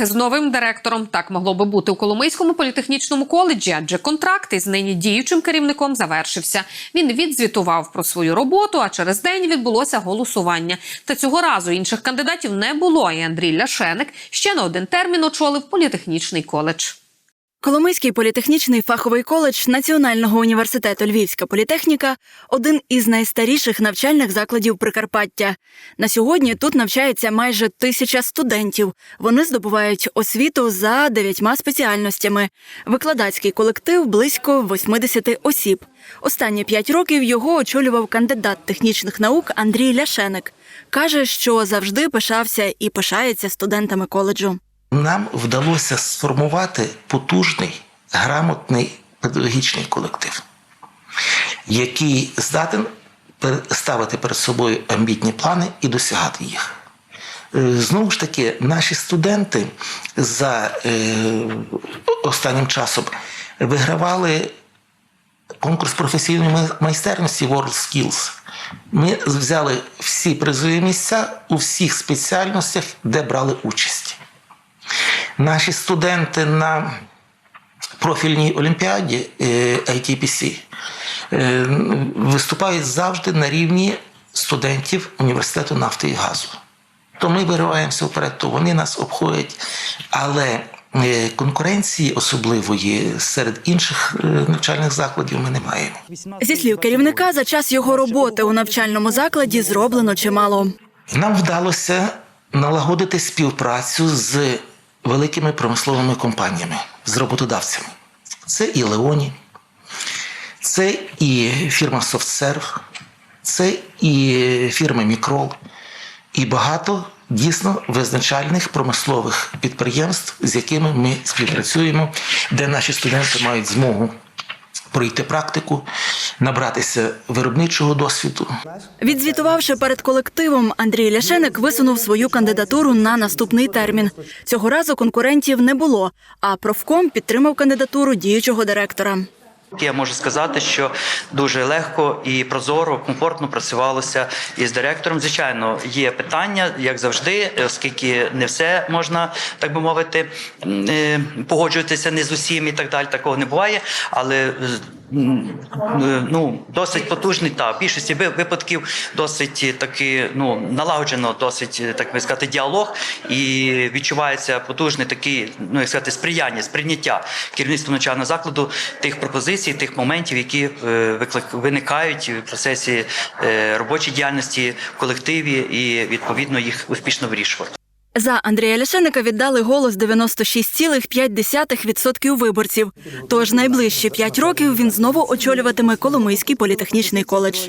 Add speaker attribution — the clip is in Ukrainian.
Speaker 1: з новим директором. Так могло би бути у Коломийському політехнічному коледжі, адже контракт із нині діючим керівником завершився. Він відзвітував про свою роботу, а через день відбулося голосування. Та цього разу інших кандидатів не було. І Андрій Ляшеник ще на один термін очолив політехнічний коледж.
Speaker 2: Коломийський політехнічний фаховий коледж Національного університету Львівська політехніка один із найстаріших навчальних закладів Прикарпаття. На сьогодні тут навчається майже тисяча студентів. Вони здобувають освіту за дев'ятьма спеціальностями. Викладацький колектив близько 80 осіб. Останні п'ять років його очолював кандидат технічних наук Андрій Ляшеник. Каже, що завжди пишався і пишається студентами коледжу.
Speaker 3: Нам вдалося сформувати потужний, грамотний педагогічний колектив, який здатен ставити перед собою амбітні плани і досягати їх. Е, Знову ж таки, наші студенти за е, останнім часом вигравали конкурс професійної май- майстерності WorldSkills. Ми взяли всі призові місця у всіх спеціальностях, де брали участь. Наші студенти на профільній олімпіаді е, ITPC е, виступають завжди на рівні студентів університету нафти і газу. То ми вириваємося вперед, то вони нас обходять. Але е, конкуренції особливої серед інших е, навчальних закладів ми не маємо.
Speaker 2: Зі слів керівника, за час його роботи у навчальному закладі зроблено чимало.
Speaker 3: Нам вдалося налагодити співпрацю з великими промисловими компаніями, з роботодавцями. Це і Леоні, це і фірма SoftServe, це і фірма Мікрол, і багато дійсно визначальних промислових підприємств, з якими ми співпрацюємо, де наші студенти мають змогу пройти практику, набратися виробничого досвіду,
Speaker 2: Відзвітувавши перед колективом, Андрій Ляшеник висунув свою кандидатуру на наступний термін. Цього разу конкурентів не було, а профком підтримав кандидатуру діючого директора.
Speaker 4: Я можу сказати, що дуже легко і прозоро, комфортно працювалося із директором. Звичайно, є питання, як завжди, оскільки не все можна, так би мовити, е, погоджуватися не з усім і так далі. Такого не буває. Але е, ну досить потужний та в більшості ви- випадків досить е, таки ну налагоджено, досить е, так би сказати, діалог і відчувається потужний такий, ну як сказати, сприяння, сприйняття керівництва навчального закладу тих пропозицій, тих моментів, які е, виклик- виникають в процесі е, робочої діяльності в колективі, і відповідно їх успішно вирішувати.
Speaker 2: За Андрія Ляшеника віддали голос 96,5% виборців. Тож найближчі п'ять років він знову очолюватиме Коломийський політехнічний коледж.